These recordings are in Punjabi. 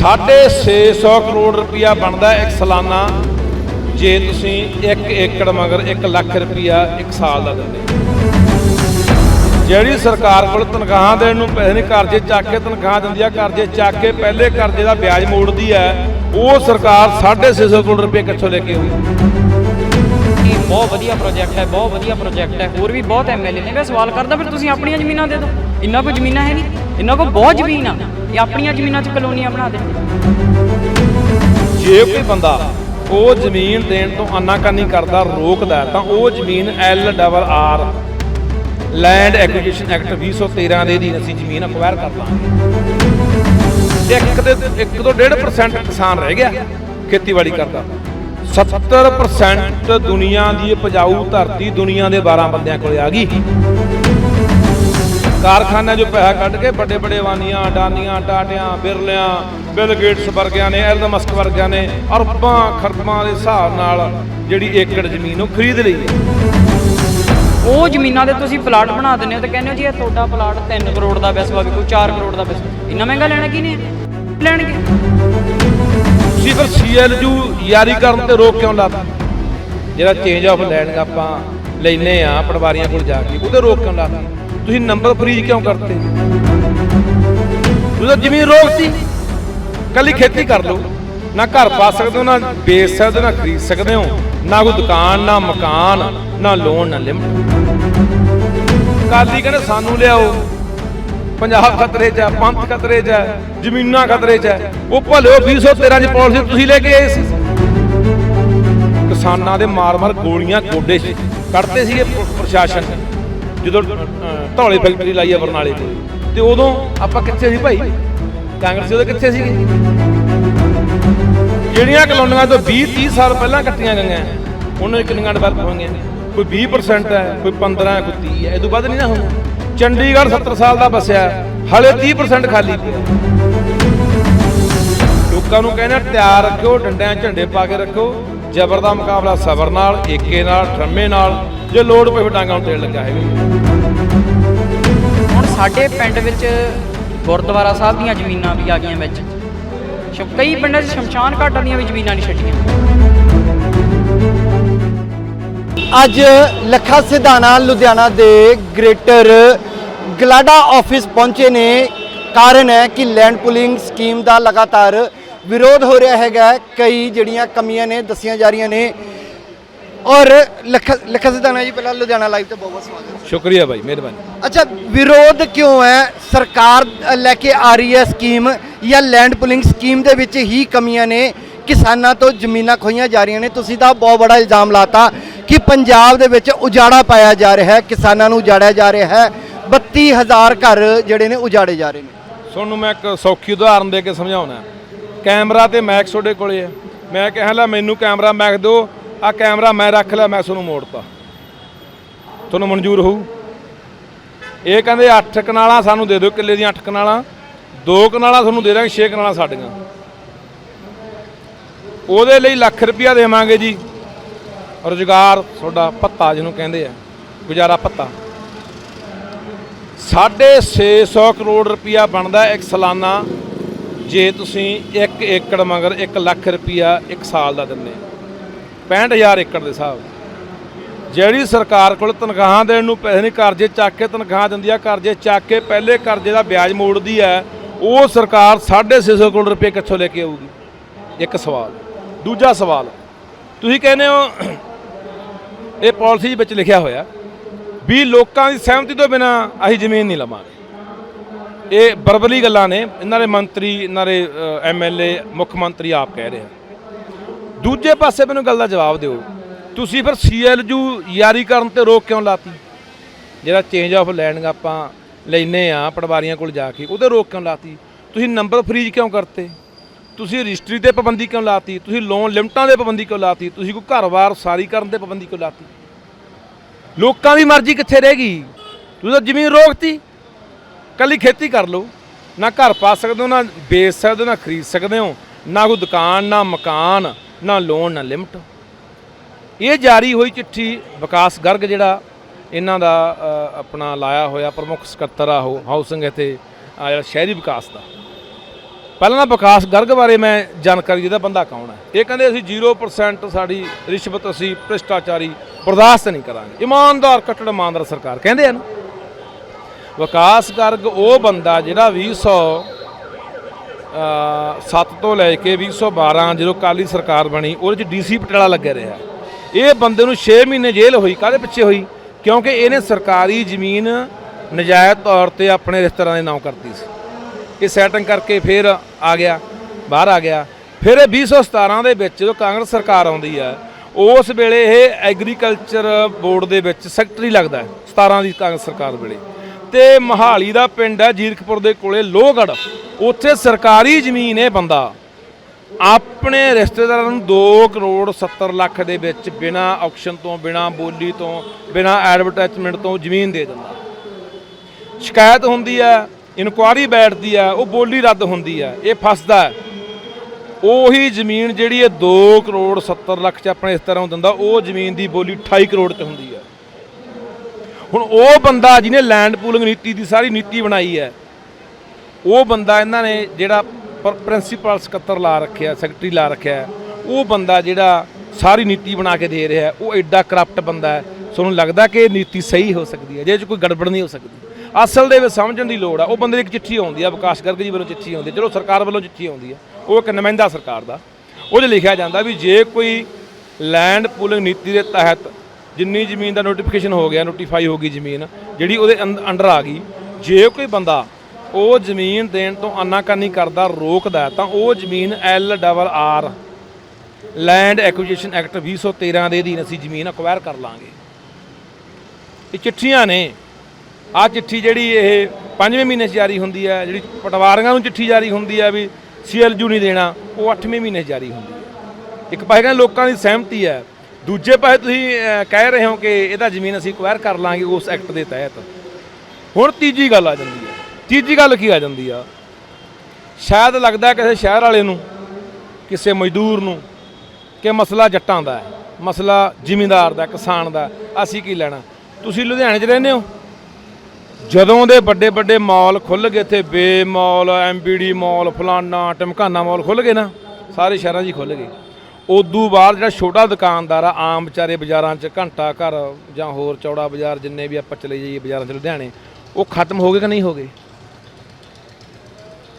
650 ਕਰੋੜ ਰੁਪਇਆ ਬਣਦਾ ਇੱਕ ਸਾਲਾਨਾ। ਜੇ ਤੁਸੀਂ 1 ਏਕੜ ਮਗਰ 1 ਲੱਖ ਰੁਪਇਆ ਇੱਕ ਸਾਲ ਦਾ ਦਿੰਦੇ ਜਿਹੜੀ ਸਰਕਾਰ ਕੋਲ ਤਨਖਾਹਾਂ ਦੇਣ ਨੂੰ ਪੈਸੇ ਨਹੀਂ, ਕਰਜ਼ੇ ਚੱਕ ਕੇ ਤਨਖਾਹ ਦਿੰਦੀ ਆ, ਕਰਜ਼ੇ ਚੱਕ ਕੇ ਪਹਿਲੇ ਕਰਜ਼ੇ ਦਾ ਵਿਆਜ ਮੋੜਦੀ ਹੈ ਉਹ ਸਰਕਾਰ 650 ਕਰੋੜ ਰੁਪਏ ਕਿੱਥੋਂ ਲੈ ਕੇ ਆਉਂਦੀ ਬਹੁਤ ਵਧੀਆ ਪ੍ਰੋਜੈਕਟ ਹੈ, ਬਹੁਤ ਵਧੀਆ ਪ੍ਰੋਜੈਕਟ ਹੈ। ਹੋਰ ਵੀ ਬਹੁਤ ਐਮਐਲਏ ਨੇ। ਮੈਂ ਸਵਾਲ ਕਰਦਾ, ਫਿਰ ਤੁਸੀਂ ਆਪਣੀਆਂ ਜ਼ਮੀਨਾਂ ਦੇ ਦਿਓ। ਇੰਨਾ ਕੋਈ ਜ਼ਮੀਨਾਂ ਹੈ ਨਹੀਂ। ਇਹਨਾਂ ਕੋਲ ਬਹੁਤ ਜ਼ਮੀਨ ਆ ਇਹ ਆਪਣੀਆਂ ਜ਼ਮੀਨਾਂ 'ਚ ਕਲੋਨੀਆਂ ਬਣਾ ਦੇਣ ਜੇ ਕੋਈ ਬੰਦਾ ਉਹ ਜ਼ਮੀਨ ਦੇਣ ਤੋਂ ਆਨਾਕਾਨੀ ਕਰਦਾ, ਰੋਕਦਾ ਤਾਂ ਉਹ ਜ਼ਮੀਨ L double R land acquisition act 2013 ਦੇ ਅਧੀਨ ਅਸੀਂ ਜ਼ਮੀਨ ਅਕਵਾਇਰ ਕਰ ਲਾਂਗੇ। ਇੱਕ ਤੇ 1 ਤੋਂ 1.5% ਕਿਸਾਨ ਰਹਿ ਗਿਆ, ਖੇਤੀਬਾੜੀ ਕਰਦਾ। 70% ਦੁਨੀਆ ਦੀ ਉਪਜਾਊ ਧਰਤੀ ਦੁਨੀਆ ਦੇ 12 ਬੰਦਿਆਂ ਕੋਲ ਆ ਗਈ। ਕਾਰਖਾਨਿਆਂ 'ਚੋਂ ਪੈਸਾ ਕੱਢ ਕੇ ਵੱਡੇ ਵੱਡੇ ਵਾਨੀਆਂ ਅਡਾਨੀਆਂ ਟਾਟਿਆਂ ਬਿਰਲਿਆਂ ਬਿਲ ਗੇਟਸ ਵਰਗਿਆਂ ਨੇ ਐਲਨ ਮਸਕ ਵਰਗਿਆਂ ਨੇ ਅਰਬਾਂ ਖਰਬਾਂ ਦੇ ਹਿਸਾਬ ਨਾਲ ਜਿਹੜੀ ਏਕੜ ਜ਼ਮੀਨ ਉਹ ਖਰੀਦ ਲਈ ਹੈ। ਉਹ ਜ਼ਮੀਨਾਂ ਦੇ ਤੁਸੀਂ ਪਲਾਟ ਬਣਾ ਦਿੰਦੇ ਹੋ ਤੇ ਕਹਿੰਦੇ ਹੋ ਜੀ ਇਹ ਤੁਹਾਡਾ ਪਲਾਟ 3 ਕਰੋੜ ਦਾ ਵੈਸਵਾ ਵੀ ਕੋਈ 4 ਕਰੋੜ ਦਾ ਵੈਸਵਾ ਇੰਨਾ ਮਹਿੰਗਾ ਲੈਣਾ ਕੀ ਨੇ? ਲੈਣਗੇ। ਤੁਸੀਂ ਫਿਰ ਸੀਐਲਯੂ ਯਾਰੀ ਕਰਨ ਤੇ ਰੋਕ ਕਿਉਂ ਲਾਤਾ? ਜਿਹੜਾ ਚੇਂਜ ਆਫ ਲੈਂਡ ਆਪਾਂ ਲੈਨੇ ਆ ਪਟਵਾਰੀਆਂ ਕੋਲ ਜਾ ਕੇ ਉਹਦੇ ਰੋਕ ਕਿਉਂ ਲਾਤਾ? ਤੁਸੀਂ ਨੰਬਰ ਫਰੀਜ ਕਿਉਂ ਕਰਤੇ? ਤੁਸੀਂ ਜ਼ਮੀਨ ਰੋਕਤੀ ਕੱਲੀ ਖੇਤੀ ਕਰ ਲਓ। ਨਾ ਘਰ ਪਾ ਸਕਦੇ ਹੋ, ਨਾ ਵੇਚ ਸਕਦੇ ਹੋ ਨਾ ਖਰੀਦ ਸਕਦੇ ਹੋ। ਨਾ ਕੋਈ ਦੁਕਾਨ, ਨਾ ਮਕਾਨ, ਨਾ ਲੋਨ ਨਾ ਲਿਮਟ ਕਾਲੀ ਕਹਿੰਦੇ ਸਾਨੂੰ ਲਿਆਓ। ਪੰਜਾਬ ਖਤਰੇ 'ਚ ਹੈ, ਪੰਥ ਖਤਰੇ 'ਚ ਹੈ, ਜ਼ਮੀਨਾਂ ਖਤਰੇ 'ਚ ਹੈ। ਉਹ ਭਲਿਓ 2013 'ਚ ਪਾਲਿਸੀ ਤੁਸੀਂ ਲੈ ਕੇ ਆਏ ਸੀ। ਕਿਸਾਨਾਂ ਦੇ ਮਾਰ-ਮਾਰ ਗੋਲੀਆਂ ਕੋਡੇ 'ਚ ਕੱਢਦੇ ਸੀਗੇ ਪ੍ਰਸ਼ਾਸਨ। ਜਦੋਂ ਧੌਲੇ ਫੈਕਟਰੀ ਲਾਈ ਆ ਬਰਨਾਲੇ ਤੇ। ਤੇ ਉਦੋਂ ਆਪਾਂ ਕਿੱਥੇ ਸੀ ਭਾਈ? ਕਾਂਗਰਸੀ ਉਹਦੇ ਕਿੱਥੇ ਸੀਗੇ? ਜਿਹੜੀਆਂ ਕਲੋਨੀਆਂ ਤੋਂ 20 30 ਸਾਲ ਪਹਿਲਾਂ ਕੱਟੀਆਂ ਗਈਆਂ, ਉਹਨਾਂ ਕਿੰਨੀਆਂ ਡਿਵੈਲਪ ਹੋਈਆਂ ਕੋਈ 20% ਹੈ, ਕੋਈ 15 ਹੈ ਕੋਈ 30 ਹੈ, ਇਹ ਤੋਂ ਵੱਧ ਨਹੀਂ ਨਾ ਹੋਣਾ। ਚੰਡੀਗੜ੍ਹ 70 ਸਾਲ ਦਾ ਬਸਿਆ, ਹਲੇ 30% ਖਾਲੀ ਪਿਆ। ਲੋਕਾਂ ਨੂੰ ਕਹਿੰਦੇ ਤਿਆਰ ਰੱਖੋ ਡੰਡਿਆਂ ਝੰਡੇ ਪਾ ਕੇ ਰੱਖੋ ਜ਼ਬਰ ਦਾ ਮੁਕਾਬਲਾ ਸਬਰ ਨਾਲ, ਏਕੇ ਨਾਲ, ਠਰਮੇ ਨਾਲ। ਜੇ ਲੋੜ ਪਵੇ ਡਾਂਗਾਂ ਨੂੰ ਤੇਲ ਲੱਗਾ ਹੈਗਾ। ਹੁਣ ਸਾਡੇ ਪਿੰਡ ਵਿੱਚ ਗੁਰਦੁਆਰਾ ਸਾਹਿਬ ਦੀਆਂ ਜ਼ਮੀਨਾਂ ਵੀ ਆ ਗਈਆਂ ਵਿੱਚ। ਕਈ ਪਿੰਡਾਂ 'ਚ ਸ਼ਮਸ਼ਾਨ ਘਾਟਾਂ ਦੀਆਂ ਵੀ ਜ਼ਮੀਨਾਂ ਨਹੀਂ ਛੱਡੀਆਂ। ਅੱਜ ਲੱਖਾ ਸਿਧਾਣਾ ਲੁਧਿਆਣਾ ਦੇ ਗ੍ਰੇਟਰ ਗਲਾਡਾ ਆਫਿਸ ਪਹੁੰਚੇ ਨੇ। ਕਾਰਨ ਹੈ ਕਿ ਲੈਂਡ ਪੁਲਿੰਗ ਸਕੀਮ ਦਾ ਲਗਾਤਾਰ ਵਿਰੋਧ ਹੋ ਰਿਹਾ ਹੈਗਾ। ਕਈ ਜਿਹੜੀਆਂ ਕਮੀਆਂ ਨੇ ਦੱਸੀਆਂ ਜਾ ਰਹੀਆਂ ਨੇ ਔਰ ਲੱਖਾ ਲੱਖਾ ਸਿਧਾਣਾ ਜੀ ਪਹਿਲਾਂ ਲੁਧਿਆਣਾ ਲਾਈਵ ਤੇ ਬਹੁਤ ਬਹੁਤ ਸਵਾਗਤ ਸ਼ੁਕਰੀਆ ਭਾਈ ਮਿਹਰਬਾਨੀ। ਅੱਛਾ ਵਿਰੋਧ ਕਿਉਂ ਹੈ? ਸਰਕਾਰ ਅ, ਲੈ ਕੇ ਆ ਰਹੀ ਹੈ ਸਕੀਮ ਜਾਂ ਲੈਂਡ ਪੁਲਿੰਗ ਸਕੀਮ ਦੇ ਵਿੱਚ ਹੀ ਕਮੀਆਂ ਨੇ ਕਿਸਾਨਾਂ ਤੋਂ ਜ਼ਮੀਨਾਂ ਖੋਈਆਂ ਜਾ ਰਹੀਆਂ ਨੇ। ਤੁਸੀਂ ਤਾਂ ਬਹੁਤ ਬੜਾ ਇਲਜ਼ਾਮ ਲਾਤਾ ਕਿ ਪੰਜਾਬ ਦੇ ਵਿੱਚ ਉਜਾੜਾ ਪਾਇਆ ਜਾ ਰਿਹਾ ਹੈ ਕਿਸਾਨਾਂ ਨੂੰ ਉਜਾੜਿਆ ਜਾ ਰਿਹਾ ਹੈ। 32000 ਘਰ ਜਿਹੜੇ ਨੇ ਉਜਾੜੇ ਜਾ ਰਹੇ ਨੇ। ਤੁਹਾਨੂੰ ਮੈਂ ਇੱਕ ਸੌਖੀ ਉਦਾਹਰਨ ਦੇ ਕੇ ਸਮਝਾਉਣਾ। ਕੈਮਰਾ ਤੇ ਮੈਕ ਤੁਹਾਡੇ ਕੋਲੇ ਹੈ। ਮੈਂ ਕਿਹਾ ਲੈ ਮੈਨੂੰ ਕੈਮਰਾ ਮੈਕ ਦਿਓ। ਆ ਕੈਮਰਾ ਮੈਂ ਰੱਖ ਲਿਆ, ਮੈਂ ਤੁਹਾਨੂੰ ਮੋੜਤਾ। ਤੁਹਾਨੂੰ ਮਨਜ਼ੂਰ ਹੋਊ। ਇਹ ਕਹਿੰਦੇ 8 ਕਨਾਲਾਂ ਸਾਨੂੰ ਦੇ ਦਿਓ, ਕਿੱਲੇ ਦੀਆਂ 8 ਕਨਾਲਾਂ। ਦੋ ਕਨਾਲਾਂ ਤੁਹਾਨੂੰ ਦੇ ਦਾਂਗੇ 6 ਕਨਾਲਾਂ ਸਾਡੀਆਂ। ਉਹਦੇ ਲਈ ਲੱਖ ਰੁਪਇਆ ਦੇਵਾਂਗੇ ਜੀ। ਰੁਜ਼ਗਾਰ ਤੁਹਾਡਾ ਭੱਤਾ ਜਿਹਨੂੰ ਕਹਿੰਦੇ ਆ, ਗੁਜ਼ਾਰਾ ਭੱਤਾ। 650 ਕਰੋੜ ਰੁਪਇਆ ਬਣਦਾ ਇੱਕ ਸਾਲਾਨਾ। ਜੇ ਤੁਸੀਂ 1 ਏਕੜ ਮਗਰ 1 ਲੱਖ ਰੁਪਇਆ ਇੱਕ ਸਾਲ ਦਾ ਦਿੰਦੇ 65000 ਏਕੜ ਦੇ ਹਿਸਾਬ। ਜਿਹੜੀ ਸਰਕਾਰ ਕੋਲ ਤਨਖਾਹਾਂ ਦੇਣ ਨੂੰ ਪੈਸੇ ਨਹੀਂ, ਕਰਜ਼ੇ ਚੱਕ ਕੇ ਤਨਖਾਹ ਦਿੰਦੀ ਆ, ਕਰਜ਼ੇ ਚੱਕ ਕੇ ਪਹਿਲੇ ਕਰਜ਼ੇ ਦਾ ਵਿਆਜ ਮੋੜਦੀ ਹੈ ਉਹ ਸਰਕਾਰ 650 ਕਰੋੜ ਰੁਪਏ ਕਿੱਥੋਂ ਲੈ ਕੇ ਆਊਗੀ? ਇੱਕ ਸਵਾਲ। ਦੂਜਾ ਸਵਾਲ, ਤੁਸੀਂ ਕਹਿੰਦੇ ਹੋ ਇਹ ਪਾਲਿਸੀ ਵਿੱਚ ਲਿਖਿਆ ਹੋਇਆ ਵੀ ਲੋਕਾਂ ਦੀ ਸਹਿਮਤੀ ਤੋਂ ਬਿਨਾ ਅਸੀਂ ਜ਼ਮੀਨ ਨਹੀਂ ਲਵਾਂਗੇ। ਇਹ ਬਰਬਲੀ ਗੱਲਾਂ ਨੇ, ਇਹਨਾਂ ਦੇ ਮੰਤਰੀ, ਇਹਨਾਂ ਦੇ ਐਮਐਲਏ ਮੁੱਖ ਮੰਤਰੀ ਆਪ ਕਹਿ ਰਹੇ ਆ। ਦੂਜੇ ਪਾਸੇ ਮੈਨੂੰ ਗੱਲ ਦਾ ਜਵਾਬ ਦਿਓ। ਤੁਸੀਂ ਫਿਰ ਸੀਐਲਯੂ ਯਾਰੀ ਕਰਨ ਤੇ ਰੋਕ ਕਿਉਂ ਲਾਤੀ? ਜਿਹੜਾ ਚੇਂਜ ਆਫ ਲੈਂਡ ਆਪਾਂ ਲੈਨੇ ਆ, ਪਟਵਾਰੀਆਂ ਕੋਲ ਜਾ ਕੇ, ਉਹਦੇ ਰੋਕ ਕਿਉਂ ਲਾਤੀ? ਤੁਸੀਂ ਨੰਬਰ ਫਰੀਜ ਕਿਉਂ ਕਰਤੇ? ਤੁਸੀਂ ਰਜਿਸਟਰੀ ਤੇ ਪਾਬੰਦੀ ਕਿਉਂ ਲਾਤੀ? ਤੁਸੀਂ ਲੋਨ ਲਿਮਟਾਂ ਦੇ ਪਾਬੰਦੀ ਕਿਉਂ ਲਾਤੀ? ਤੁਸੀਂ ਕੋਈ ਘਰ-ਬਾਰ ਸਾਰੀ ਕਰਨ ਤੇ ਪਾਬੰਦੀ ਕਿਉਂ ਲਾਤੀ? ਲੋਕਾਂ ਦੀ ਮਰਜ਼ੀ ਕਿੱਥੇ ਰਹਿ ਗਈ? ਤੁਸੀਂ ਤਾਂ ਜ਼ਮੀਨ ਰੋਕਤੀ। ਕੱਲੀ ਖੇਤੀ ਕਰ ਲਓ। ਨਾ ਘਰ ਪਾ ਸਕਦੇ ਹੋ, ਨਾ ਵੇਚ ਸਕਦੇ ਹੋ, ਨਾ ਖਰੀਦ ਸਕਦੇ ਹੋ। ਨਾ ਕੋਈ ਦੁਕਾਨ, ਨਾ ਮਕਾਨ। ਨਾ ਲੋਨ ਨਾ ਲਿਮਟ ਇਹ ਜਾਰੀ ਹੋਈ ਚਿੱਠੀ ਵਿਕਾਸ ਗਰਗ ਜਿਹੜਾ ਇਹਨਾਂ ਦਾ ਆਪਣਾ ਲਾਇਆ ਹੋਇਆ ਪ੍ਰਮੁੱਖ ਸਕੱਤਰ ਆ ਉਹ ਹਾਊਸਿੰਗ ਇੱਥੇ ਜਿਹੜਾ ਸ਼ਹਿਰੀ ਵਿਕਾਸ ਦਾ। ਪਹਿਲਾਂ ਨਾ ਵਿਕਾਸ ਗਰਗ ਬਾਰੇ ਮੈਂ ਜਾਣਕਾਰੀ ਜਿਹਦਾ ਬੰਦਾ ਕੌਣ ਹੈ। ਇਹ ਕਹਿੰਦੇ ਅਸੀਂ 0% ਸਾਡੀ ਰਿਸ਼ਵਤ ਅਸੀਂ ਭ੍ਰਿਸ਼ਟਾਚਾਰੀ ਬਰਦਾਸ਼ਤ ਨਹੀਂ ਕਰਾਂਗੇ। ਇਮਾਨਦਾਰ, ਕੱਟੜ, ਇਮਾਨਦਾਰ ਸਰਕਾਰ ਕਹਿੰਦੇ ਆ ਨਾ। ਵਿਕਾਸ ਗਰਗ ਉਹ ਬੰਦਾ ਜਿਹੜਾ 200 7 ਤੋਂ ਲੈ ਕੇ 2012 ਜਦੋਂ ਕਾਲੀ ਸਰਕਾਰ ਬਣੀ, ਉਹਦੇ ਚ ਡੀਸੀ ਪਟਿਆਲਾ ਲੱਗਿਆ ਰਿਹਾ। ਇਹ ਬੰਦੇ ਨੂੰ 6 ਮਹੀਨੇ ਜੇਲ੍ਹ ਹੋਈ, ਕਾਹਦੇ ਪਿੱਛੇ ਹੋਈ? ਕਿਉਂਕਿ ਇਹਨੇ ਸਰਕਾਰੀ ਜ਼ਮੀਨ ਨਜਾਇਜ਼ ਤੌਰ ਤੇ ਆਪਣੇ ਰਿਸ਼ਤੇਦਾਰਾਂ ਦੇ ਨਾਮ ਕਰਤੀ ਸੀ। ਇਹ ਸੈਟਿੰਗ ਕਰਕੇ ਫਿਰ ਆ ਗਿਆ, ਬਾਹਰ ਆ ਗਿਆ। ਫਿਰ ਇਹ 2017 ਦੇ ਵਿੱਚ ਜਦੋਂ ਕਾਂਗਰਸ ਸਰਕਾਰ ਆਉਂਦੀ ਹੈ, ਉਸ ਵੇਲੇ ਇਹ ਐਗਰੀਕਲਚਰ ਬੋਰਡ ਦੇ ਵਿੱਚ ਸੈਕਟਰੀ ਲੱਗਦਾ ਹੈ 17 ਦੀ ਕਾਂਗਰਸ ਸਰਕਾਰ ਵੇਲੇ। ਤੇ ਮਹਾਲੀ ਦਾ ਪਿੰਡ ਹੈ ਜੀਰਕਪੁਰ ਦੇ ਕੋਲੇ ਲੋਹਗੜ੍ਹ। ਉੱਥੇ ਸਰਕਾਰੀ ਜ਼ਮੀਨ ਇਹ ਬੰਦਾ। ਆਪਣੇ ਰਿਸ਼ਤੇਦਾਰਾਂ ਨੂੰ 2 ਕਰੋੜ 70 ਲੱਖ ਦੇ ਵਿੱਚ ਬਿਨਾ ਆਕਸ਼ਨ ਤੋਂ, ਬਿਨਾ ਬੋਲੀ ਤੋਂ, ਬਿਨਾ ਐਡਵਰਟਾਈਜ਼ਮੈਂਟ ਤੋਂ ਜ਼ਮੀਨ ਦੇ ਦਿੰਦਾ। ਸ਼ਿਕਾਇਤ ਹੁੰਦੀ ਹੈ ਇਨਕੁਆਰੀ ਬੈਠਦੀ ਹੈ, ਉਹ ਬੋਲੀ ਰੱਦ ਹੁੰਦੀ ਹੈ, ਇਹ ਫਸਦਾ ਹੈ। ਉਹੀ ਜ਼ਮੀਨ ਜਿਹੜੀ ਇਹ 2 ਕਰੋੜ 70 ਲੱਖ ਚ ਆਪਣੇ ਇਸ ਤਰ੍ਹਾਂ ਦਿੰਦਾ, ਉਹ ਜ਼ਮੀਨ ਦੀ ਬੋਲੀ 28 ਕਰੋੜ ਚ ਹੁੰਦੀ ਹੈ। ਹੁਣ ਉਹ ਬੰਦਾ ਜਿਹਨੇ ਲੈਂਡ ਪੂਲਿੰਗ ਨੀਤੀ ਦੀ ਸਾਰੀ ਨੀਤੀ ਬਣਾਈ ਹੈ, ਉਹ ਬੰਦਾ ਇਹਨਾਂ ਨੇ ਜਿਹੜਾ ਪ੍ਰਿੰਸੀਪਲ ਸਕੱਤਰ ਲਾ ਰੱਖਿਆ ਸੈਕਟਰੀ ਲਾ ਰੱਖਿਆ ਉਹ ਬੰਦਾ ਜਿਹੜਾ ਸਾਰੀ ਨੀਤੀ ਬਣਾ ਕੇ ਦੇ ਰਿਹਾ ਉਹ ਐਡਾ ਕਰਪਟ ਬੰਦਾ ਹੈ। ਤੁਹਾਨੂੰ ਲੱਗਦਾ ਕਿ ਇਹ ਨੀਤੀ ਸਹੀ ਹੋ ਸਕਦੀ ਹੈ, ਜੇ 'ਚ ਕੋਈ ਗੜਬੜ ਨਹੀਂ ਹੋ ਸਕਦੀ। ਅਸਲ ਦੇ ਵਿੱਚ ਸਮਝਣ ਦੀ ਲੋੜ ਆ, ਉਹ ਬੰਦੇ ਦੀ ਇੱਕ ਚਿੱਠੀ ਆਉਂਦੀ ਆ ਵਿਕਾਸ ਗਰਗ ਜੀ ਵੱਲੋਂ ਚਿੱਠੀ ਆਉਂਦੀ ਹੈ ਚਲੋ ਸਰਕਾਰ ਵੱਲੋਂ ਚਿੱਠੀ ਆਉਂਦੀ ਹੈ ਉਹ ਇੱਕ ਨੁਮਾਇੰਦਾ ਸਰਕਾਰ ਦਾ। ਉਹ 'ਚ ਲਿਖਿਆ ਜਾਂਦਾ ਵੀ ਜੇ ਕੋਈ ਲੈਂਡ ਪੂਲਿੰਗ ਨੀਤੀ ਦੇ ਤਹਿਤ ਜਿੰਨੀ ਜ਼ਮੀਨ ਦਾ ਨੋਟੀਫਿਕੇਸ਼ਨ ਹੋ ਗਿਆ ਨੋਟੀਫਾਈ ਹੋ ਗਈ ਜ਼ਮੀਨ, ਜਿਹੜੀ ਉਹਦੇ ਅੰਦ- ਅੰਡਰ ਆ ਗਈ, ਜੇ ਕੋਈ ਬੰਦਾ ਉਹ ਜ਼ਮੀਨ ਦੇਣ ਤੋਂ ਆਨਾਕਾਨੀ ਕਰਦਾ, ਰੋਕਦਾ, ਤਾਂ ਉਹ ਜ਼ਮੀਨ L double R land acquisition act 2013 ਦੇ ਅਧੀਨ ਅਸੀਂ ਜ਼ਮੀਨ ਅਕਵਾਇਰ ਕਰ ਲਾਂਗੇ। ਇਹ ਚਿੱਠੀਆਂ ਨੇ। ਆ ਚਿੱਠੀ ਜਿਹੜੀ ਇਹ ਪੰਜਵੇਂ ਮਹੀਨੇ 'ਚ ਜਾਰੀ ਹੁੰਦੀ ਹੈ, ਜਿਹੜੀ ਪਟਵਾਰੀਆਂ ਨੂੰ ਚਿੱਠੀ ਜਾਰੀ ਹੁੰਦੀ ਹੈ ਵੀ ਸੀਐਲਯੂ ਨਹੀਂ ਦੇਣਾ, ਉਹ 8ਵੇਂ ਮਹੀਨੇ 'ਚ ਜਾਰੀ ਹੁੰਦੀ ਹੈ। ਇੱਕ ਪਾਸੇ ਕਹਿੰਦੇ ਲੋਕਾਂ ਦੀ ਸਹਿਮਤੀ ਹੈ ਦੂਜੇ ਪਾਸੇ ਤੁਸੀਂ ਅਹ, ਕਹਿ ਰਹੇ ਹੋ ਕਿ ਇਹਦਾ ਜ਼ਮੀਨ ਅਸੀਂ ਅਕਵਾਇਰ ਕਰ ਲਾਂਗੇ ਉਸ ਐਕਟ ਦੇ ਤਹਿਤ। ਹੁਣ ਤੀਜੀ ਗੱਲ ਆ ਜਾਂਦੀ ਹੈ ਤੀਜੀ ਗੱਲ ਕੀ ਆ ਜਾਂਦੀ ਆ? ਸ਼ਾਇਦ ਲੱਗਦਾ ਕਿਸੇ ਸ਼ਹਿਰ ਵਾਲੇ ਨੂੰ ਕਿਸੇ ਮਜ਼ਦੂਰ ਨੂੰ ਕਿ ਮਸਲਾ ਜੱਟਾਂ ਦਾ ਹੈ ਮਸਲਾ ਜ਼ਿਮੀਂਦਾਰ ਦਾ ਕਿਸਾਨ ਦਾ ਅਸੀਂ ਕੀ ਲੈਣਾ? ਤੁਸੀਂ ਲੁਧਿਆਣੇ 'ਚ ਰਹਿੰਦੇ ਹੋ? ਜਦੋਂ ਦੇ ਵੱਡੇ ਵੱਡੇ ਮਾਲ ਖੁੱਲ ਗਏ ਇੱਥੇ ਬੇ ਮਾਲ ਐਮਬੀਡੀ ਮਾਲ ਫਲਾਨਾ ਟਮਕਾਨਾ ਮਾਲ ਖੁੱਲ ਗਏ ਨਾ ਸਾਰੇ ਸ਼ਹਿਰਾਂ 'ਚ ਹੀ ਖੁੱਲ ਗਏ। ਉਦੋਂ ਬਾਅਦ ਜਿਹੜਾ ਛੋਟਾ ਦੁਕਾਨਦਾਰ ਆ, ਆਮ ਵਿਚਾਰੇ ਬਾਜ਼ਾਰਾਂ 'ਚ ਘੰਟਾ ਘਰ ਜਾਂ ਹੋਰ ਚੌੜਾ ਬਾਜ਼ਾਰ ਜਿੰਨੇ ਵੀ ਆਪਾਂ ਚਲੇ ਜਾਈਏ ਬਾਜ਼ਾਰਾਂ 'ਚ ਲੁਧਿਆਣੇ, ਉਹ ਖਤਮ ਹੋ ਗਏ ਕਿ ਨਹੀਂ ਹੋ ਗਏ?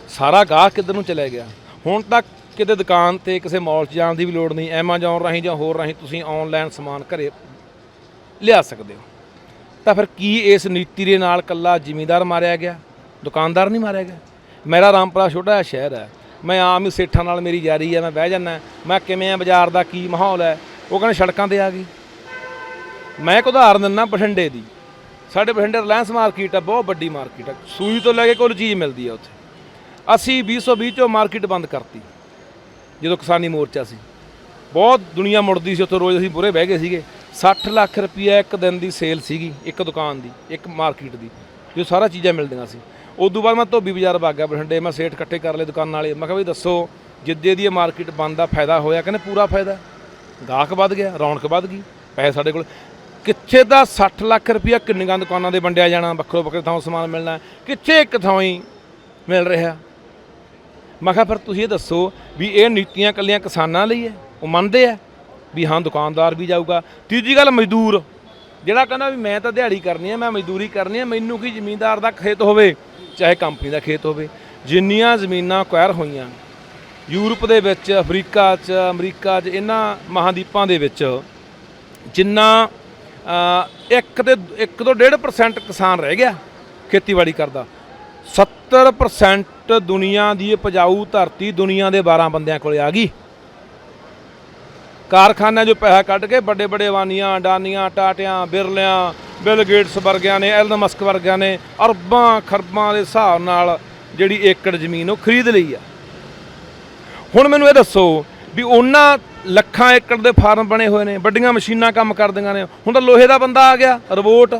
ਸਾਰਾ ਗਾਹਕ ਕਿੱਧਰ ਨੂੰ ਚਲੇ ਗਿਆ? ਹੁਣ ਤੱਕ ਕਿਤੇ ਦੁਕਾਨ ਤੇ ਕਿਸੇ ਮਾਲ 'ਚ ਜਾਣ ਦੀ ਵੀ ਲੋੜ ਨਹੀਂ ਐਮਾਜ਼ੋਨ ਰਾਹੀਂ ਜਾਂ ਹੋਰ ਰਾਹੀਂ ਤੁਸੀਂ ਆਨਲਾਈਨ ਸਮਾਨ ਘਰੇ ਲਿਆ ਸਕਦੇ ਹੋ। ਤਾਂ ਫਿਰ ਕੀ ਇਸ ਨੀਤੀ ਦੇ ਨਾਲ ਕੱਲਾ ਜ਼ਿਮੀਂਦਾਰ ਮਾਰਿਆ ਗਿਆ? ਦੁਕਾਨਦਾਰ ਨਹੀਂ ਮਾਰਿਆ ਗਿਆ? ਮੇਰਾ ਰਾਮਪੁਰਾ ਛੋਟਾ ਜਿਹਾ ਸ਼ਹਿਰ ਹੈ। ਮੈਂ ਆਮ ਹੀ ਸੇਠਾਂ ਨਾਲ ਮੇਰੀ ਯਾਰੀ ਆ, ਮੈਂ ਬਹਿ ਜਾਂਦਾ। ਮੈਂ ਕਿਵੇਂ ਆ ਬਾਜ਼ਾਰ ਦਾ, ਕੀ ਮਾਹੌਲ ਹੈ? ਉਹ ਕਹਿੰਦੇ, ਸੜਕਾਂ ਤੇ ਆ ਗਈ। ਮੈਂ ਇੱਕ ਉਦਾਹਰਨ ਦਿੰਦਾ ਬਠਿੰਡੇ ਦੀ। ਸਾਡੇ ਬਠਿੰਡੇ ਰਿਲਾਇੰਸ ਮਾਰਕੀਟ ਆ, ਬਹੁਤ ਵੱਡੀ ਮਾਰਕੀਟ ਆ। ਸੂਈ ਤੋਂ ਲੈ ਕੇ ਕੋਈ ਚੀਜ਼ ਮਿਲਦੀ ਹੈ ਉੱਥੇ। ਅਸੀਂ 2020 ਚੋਂ ਮਾਰਕੀਟ ਬੰਦ ਕਰਤੀ, ਜਦੋਂ ਕਿਸਾਨੀ ਮੋਰਚਾ ਸੀ। ਬਹੁਤ ਦੁਨੀਆ ਮੁੜਦੀ ਸੀ, ਉੱਥੇ ਰੋਜ਼ ਅਸੀਂ ਬੁਰੇ ਬਹਿ ਗਏ ਸੀਗੇ। 60 ਲੱਖ ਰੁਪਈਆ ਇੱਕ ਦਿਨ ਦੀ ਸੇਲ ਸੀਗੀ, ਇੱਕ ਦੁਕਾਨ ਦੀ, ਇੱਕ ਮਾਰਕੀਟ ਦੀ, ਜੋ ਸਾਰਾ ਚੀਜ਼ਾਂ ਮਿਲਦੀਆਂ ਸੀ। ਉਦੋਂ ਬਾਅਦ ਮੈਂ ਧੋਬੀ ਬਾਜ਼ਾਰ ਵਗ ਬਠਿੰਡੇ। ਮੈਂ ਸੇਠ ਇਕੱਠੇ ਕਰ ਲਏ ਦੁਕਾਨਾਂ ਵਾਲੇ। ਮੈਂ ਕਿਹਾ ਵੀ ਦੱਸੋ, ਜਿੱਦੇ ਦੀ ਇਹ ਮਾਰਕੀਟ ਬੰਦ ਦਾ ਫਾਇਦਾ ਹੋਇਆ? ਕਹਿੰਦੇ ਪੂਰਾ ਫਾਇਦਾ। ਗਾਹਕ ਵੱਧ ਗਿਆ, ਰੌਣਕ ਵੱਧ ਗਈ। ਪੈਸੇ ਸਾਡੇ ਕੋਲ। ਕਿੱਥੇ ਦਾ 60 ਲੱਖ ਰੁਪਈਆ ਕਿੰਨੀਆਂ ਦੁਕਾਨਾਂ ਦੇ ਵੰਡਿਆ ਜਾਣਾ? ਵੱਖਰੋ ਵੱਖਰੇ ਥਾਂ ਸਮਾਨ ਮਿਲਣਾ। ਕਿੱਥੇ ਇੱਕ ਥਾਂ ਹੀ ਮਿਲ ਰਿਹਾ? ਮੈਂ ਕਿਹਾ, ਫਿਰ ਤੁਸੀਂ ਇਹ ਦੱਸੋ ਵੀ ਇਹ ਨੀਤੀਆਂ ਇਕੱਲੀਆਂ ਕਿਸਾਨਾਂ ਲਈ ਹੈ? ਉਹ ਮੰਨਦੇ ਆ ਵੀ ਹਾਂ, ਦੁਕਾਨਦਾਰ ਵੀ ਜਾਊਗਾ। ਤੀਜੀ ਗੱਲ, ਮਜ਼ਦੂਰ। ਜਿਹੜਾ ਕਹਿੰਦਾ ਵੀ ਮੈਂ ਤਾਂ ਦਿਹਾੜੀ ਕਰਨੀ ਹੈ ਮੈਂ ਮਜ਼ਦੂਰੀ ਕਰਨੀ ਹੈ ਮੈਨੂੰ ਕੀ ਜ਼ਮੀਂਦਾਰ ਦਾ ਖੇਤ ਹੋਵੇ? ਚਾਹੇ ਕੰਪਨੀ ਦਾ ਖੇਤ ਹੋਵੇ, ਜਿੰਨੀਆਂ ਜ਼ਮੀਨਾਂ ਅਕਵਾਇਰ ਹੋਈਆਂ, ਯੂਰਪ ਦੇ ਵਿੱਚ, ਅਫਰੀਕਾ 'ਚ, ਅਮਰੀਕਾ 'ਚ, ਇਹਨਾਂ ਮਹਾਦੀਪਾਂ ਦੇ ਵਿੱਚ ਜਿੰਨਾ ਇੱਕ ਤੇ, ਇੱਕ ਤੋਂ 1.5% ਕਿਸਾਨ ਰਹਿ ਗਿਆ ਖੇਤੀਬਾੜੀ ਕਰਦਾ। 70% ਦੁਨੀਆ ਦੀ ਉਪਜਾਊ ਧਰਤੀ ਦੁਨੀਆ ਦੇ 12 ਬੰਦਿਆਂ ਕੋਲੇ ਆ ਗਈ। ਕਾਰਖਾਨਿਆਂ 'ਚੋਂ ਪੈਸਾ ਕੱਢ ਕੇ ਵੱਡੇ ਵੱਡੇ ਵਾਨੀਆਂ, ਡਾਨੀਆਂ, ਟਾਟਿਆਂ, ਬਿਰਲਿਆਂ ਬਿਲ ਗੇਟਸ ਵਰਗਿਆਂ ਨੇ, ਐਲਨ ਮਸਕ ਵਰਗਿਆਂ ਨੇ, ਅਰਬਾਂ ਖਰਬਾਂ ਦੇ ਹਿਸਾਬ ਨਾਲ ਜਿਹੜੀ ਏਕੜ ਜ਼ਮੀਨ ਉਹ ਖਰੀਦ ਲਈ ਆ। ਹੁਣ ਮੈਨੂੰ ਇਹ ਦੱਸੋ ਵੀ ਉਹਨਾਂ ਲੱਖਾਂ ਏਕੜ ਦੇ ਫਾਰਮ ਬਣੇ ਹੋਏ ਨੇ, ਵੱਡੀਆਂ ਮਸ਼ੀਨਾਂ ਕੰਮ ਕਰਦੀਆਂ ਨੇ, ਹੁਣ ਤਾਂ ਲੋਹੇ ਦਾ ਬੰਦਾ ਆ ਗਿਆ, ਰੋਬੋਟ